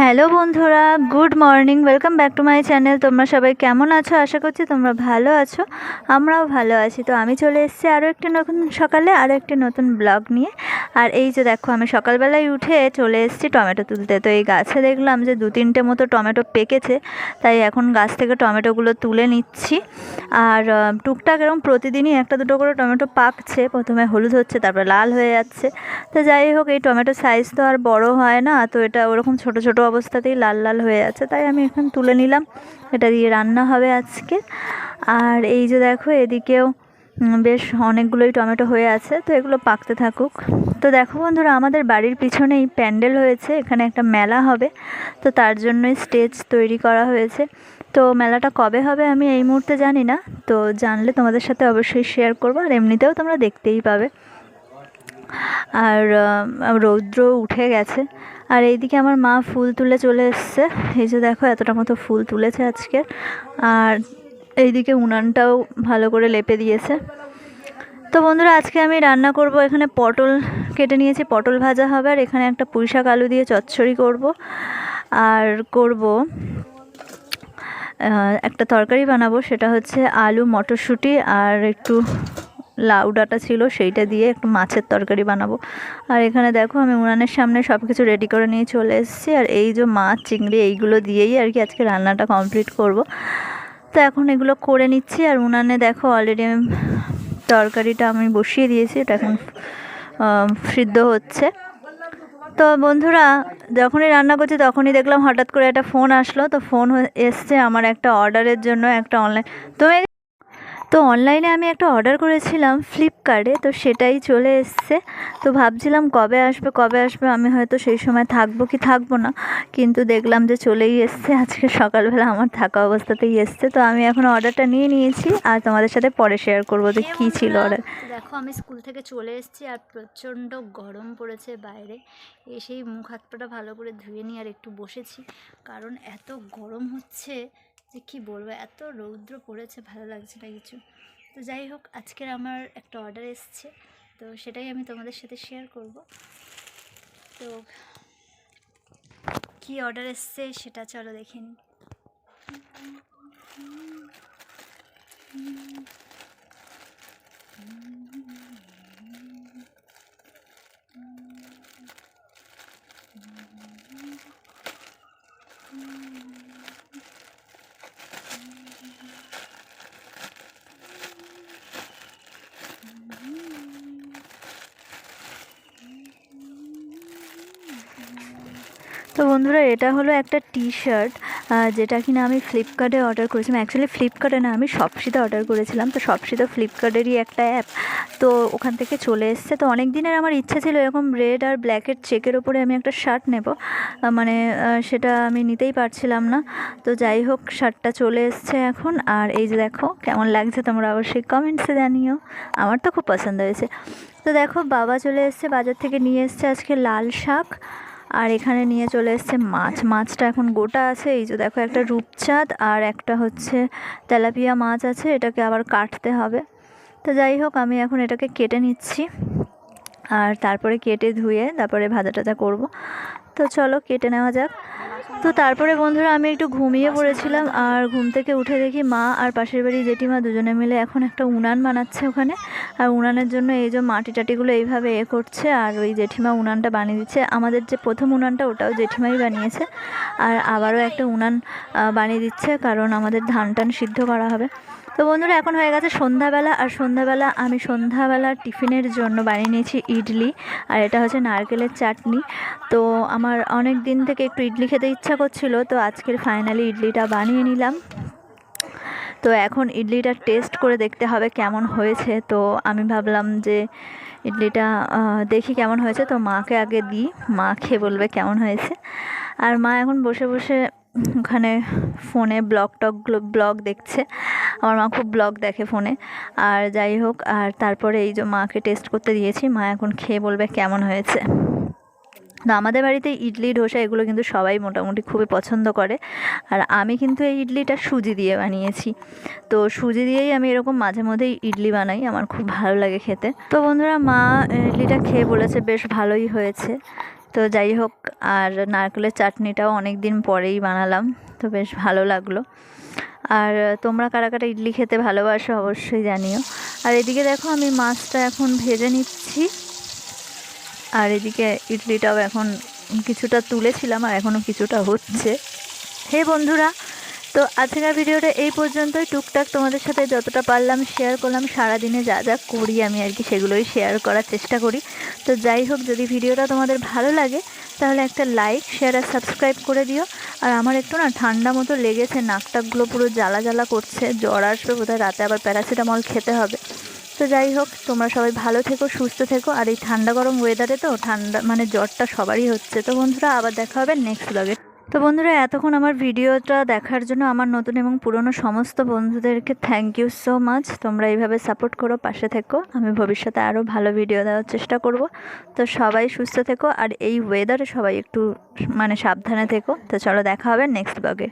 Hello বন্ধুরা, good morning, welcome back to my channel. তোমরা সবাই কেমন আছো? আশা করছি তোমরা ভালো আছো। আমরাও ভালো আছি। তো আমি চলে এসেছি আরও একটি নতুন সকালে আরও একটি নতুন ব্লগ নিয়ে। আর এই যে দেখো, আমি সকালবেলায় উঠে চলে এসেছি টমেটো তুলতে। তো এই গাছে দেখলাম যে দু তিনটে মতো টমেটো পেকেছে, তাই এখন গাছ থেকে টমেটোগুলো তুলে নিচ্ছি। আর টুকটাক এরকম প্রতিদিনই একটা দুটো করে টমেটো পাকছে। প্রথমে হলুদ হচ্ছে, তারপরে লাল হয়ে যাচ্ছে। তো যাই হোক, এই টমেটো সাইজ তো আর বড় হয় না, তো এটা ওরকম ছোট ছোট অবস্থাতেই লাল লাল হয়ে যাচ্ছে। তাই আমি এখন তুলে নিলাম। এটা দিয়ে রান্না হবে আজকে। আর এই যে দেখো, এদিকেও বেশ অনেকগুলোই টমেটো হয়ে আছে, তো এগুলো পাকতে থাকুক। তো দেখো বন্ধুরা, আমাদের বাড়ির পিছনেই প্যান্ডেল হয়েছে, এখানে একটা মেলা হবে, তো তার জন্যই স্টেজ তৈরি করা হয়েছে। তো মেলাটা কবে হবে আমি এই মুহূর্তে জানি না, তো জানলে তোমাদের সাথে অবশ্যই শেয়ার করব, আর এমনিতেও তোমরা দেখতেই পাবে। আর রৌদ্র উঠে গেছে, আর এইদিকে আমার মা ফুল তুলে চলে এসছে, এই যে দেখো এতটা মতো ফুল তুলেছে আজকের আর এইদিকে উনানটাও ভালো করে লেপে দিয়েছে। তো বন্ধুরা, আজকে আমি রান্না করব। এখানে পটল কেটে নিয়েছি, পটল ভাজা হবে, আর এখানে একটা পুঁইশাক আলু দিয়ে চচ্চড়ি করব। আর করব একটা তরকারি বানাবো, সেটা হচ্ছে আলু মটরশুঁটি আর একটু লাউ ডাঁটা ছিল, সেইটা দিয়ে একটু মাছের তরকারি বানাবো। আর এখানে দেখো, আমি উনানের সামনে সব কিছু রেডি করে নিয়ে চলে এসেছি, আর এই যে মাছ, চিংড়ি, এইগুলো দিয়েই আর কি আজকে রান্নাটা কমপ্লিট করব। তো এখন এগুলো করে নিচ্ছি, আর উনানে দেখো অলরেডি আমি তরকারিটা আমি বসিয়ে দিয়েছি, এটা এখন সিদ্ধ হচ্ছে। তো বন্ধুরা, যখনই রান্না করছি তখনই দেখলাম হঠাৎ করে একটা ফোন আসলো, তো ফোন এসছে আমার একটা অর্ডারের জন্য একটা অনলাইন। তুমি তো অনলাইনে আমি একটা অর্ডার করেছিলাম ফ্লিপকার্টে তো সেটাই চলে এসছে। তো ভাবছিলাম কবে আসবে কবে আসবে আমি হয়তো সেই সময় থাকব কি থাকব না কিন্তু দেখলাম যে চলেই এসছে। আজকে সকালবেলা আমার থাকা অবস্থাতেই এসছে। তো আমি এখন অর্ডারটা নিয়ে নিয়েছি আর তোমাদের সাথে পরে শেয়ার করব যে কী ছিল অর্ডার দেখো আমি স্কুল থেকে চলে এসেছি আর প্রচণ্ড গরম পড়েছে বাইরে। এসেই মুখ হাত পাটা ভালো করে ধুয়ে নিয়ে আর একটু বসেছি। কারণ এত গরম হচ্ছে যে কী বলব, এত রৌদ্র পড়েছে, ভালো লাগছে না কিছু। তো যাই হোক, আজকের আমার একটা অর্ডার এসছে, তো সেটাই আমি তোমাদের সাথে শেয়ার করব। তো কি অর্ডার এসছে সেটা চলো দেখে নিই তো বন্ধুরা, এটা হলো একটা টি শার্ট যেটা কিনা আমি ফ্লিপকার্টে অর্ডার করেছিলাম। অ্যাকচুয়ালি ফ্লিপকার্টে না, আমি শপসিতে অর্ডার করেছিলাম। তো শপসিতে ফ্লিপকার্টেরই একটা অ্যাপ তো ওখান থেকে চলে এসছে। তো অনেক দিনের আমার ইচ্ছা ছিল এরকম রেড আর ব্ল্যাকের চেকের ওপরে আমি একটা শার্ট নেব। মানে সেটা আমি নিতেই পারছিলাম না। তো যাই হোক শার্টটা চলে এসছে এখন। আর এই যে দেখো, কেমন লাগছে তোমরা অবশ্যই কমেন্টসে জানিও। আমার তো খুব পছন্দ হয়েছে। তো দেখো, বাবা চলে এসছে, বাজার থেকে নিয়ে এসছে আজকে লাল শাক। আর এখানে নিয়ে চলে এসছে মাছ। মাছটা এখন গোটা আছে। এই যে দেখো একটা রূপচাঁদ আর একটা হচ্ছে তেলাপিয়া মাছ আছে। এটাকে আবার কাটতে হবে। তো যাই হোক, আমি এখন এটাকে কেটে নিচ্ছি। আর তারপরে কেটে ধুয়ে তারপরে ভাজা টাজা করব। তো চলো কেটে নেওয়া যাক। তো তারপরে বন্ধুরা, আমি একটু ঘুমিয়ে পড়েছিলাম আর ঘুম থেকে উঠে দেখি মা আর পাশের বাড়ি জেঠিমা দুজনে মিলে এখন একটা উনান বানাচ্ছে ওখানে। আর উনানের জন্য এই যে মাটি টাটিগুলো এইভাবে এ করছে, আর ওই জেঠিমা উনানটা বানিয়ে দিচ্ছে। আমাদের যে প্রথম উনানটা, ওটাও জেঠিমাই বানিয়েছে। আর আবারও একটা উনান বানিয়ে দিচ্ছে, কারণ আমাদের ধান টান সিদ্ধ করা হবে। তো বন্ধুরা, এখন হয়ে গেছে সন্ধ্যাবেলা, আর সন্ধ্যাবেলা আমি সন্ধ্যাবেলা টিফিনের জন্য বানিয়ে নিয়েছি ইডলি, আর এটা হচ্ছে নারকেলের চাটনি। তো আমার অনেক দিন থেকে একটু ইডলি খেতে ইচ্ছা করছিল, তো আজকের ফাইনালি ইডলিটা বানিয়ে নিলাম। তো এখন ইডলিটা টেস্ট করে দেখতে হবে কেমন হয়েছে। তো আমি ভাবলাম যে ইডলিটা দেখি কেমন হয়েছে। তো মাকে আগে দিই, মা খেয়ে বলবে কেমন হয়েছে। আর মা এখন বসে বসে ওখানে ফোনে ব্লগ টকগুলো ব্লগ দেখছে। আমার মা খুব ব্লগ দেখে ফোনে। আর যাই হোক, আর তারপরে এই যে মাকে টেস্ট করতে দিয়েছি, মা এখন খেয়ে বলবে কেমন হয়েছে। তো আমাদের বাড়িতে ইডলি ধোসা এগুলো কিন্তু সবাই মোটামুটি খুবই পছন্দ করে। আর আমি কিন্তু এই ইডলিটা সুজি দিয়ে বানিয়েছি। তো সুজি দিয়েই আমি এরকম মাঝে মধ্যেই ইডলি বানাই, আমার খুব ভালো লাগে খেতে। তো বন্ধুরা, মা ইডলিটা খেয়ে বলেছে, বেশ ভালোই হয়েছে। তো যাই হোক, আর নারকেলের চাটনিটাও অনেক দিন পরেই বানালাম, তো বেশ ভালো লাগল। আর তোমরা কারা কারা ইডলি খেতে ভালোবাসো অবশ্যই জানিও। আর এদিকে দেখো, আমি মাছটা এখন ভেজে নিচ্ছি। আর এদিকে ইডলিটাও এখন কিছুটা তুলেছিলাম আর এখনও কিছুটা হচ্ছে। হে বন্ধুরা, তো আজকের ভিডিওটা এই পর্যন্তই। টুকটাক তোমাদের সাথে যতটা পারলাম শেয়ার করলাম, সারাদিনে যা যা করি আমি আর কি সেগুলোই শেয়ার করার চেষ্টা করি। তো যাই হোক, যদি ভিডিওটা তোমাদের ভালো লাগে, তাহলে একটা লাইক শেয়ার আর সাবস্ক্রাইব করে দিও। আর আমার একটু না ঠান্ডা মতো লেগেছে, নাকটাকগুলো পুরো জ্বালা জ্বালা করছে, জ্বর আসবে বোধহয়, রাতে আবার প্যারাসিটামল খেতে হবে। তো যাই হোক, তোমরা সবাই ভালো থেকো, সুস্থ থেকো। আর এই ঠান্ডা গরম ওয়েদারে তো ঠান্ডা মানে জ্বরটা সবারই হচ্ছে। তো বন্ধুরা, আবার দেখা হবে নেক্সট ব্লগে তো বন্ধুরা, এতক্ষণ আমার ভিডিওটা দেখার জন্য আমার নতুন এবং পুরনো সমস্ত বন্ধুদেরকে থ্যাংক ইউ সো মাচ তোমরা এইভাবে সাপোর্ট করো, পাশে থেকো। আমি ভবিষ্যতে আরও ভালো ভিডিও দেওয়ার চেষ্টা করব। তো সবাই সুস্থ থেকো। আর এই ওয়েদারে সবাই একটু মানে সাবধানে থেকো। তো চলো দেখা হবে নেক্সট ব্লগে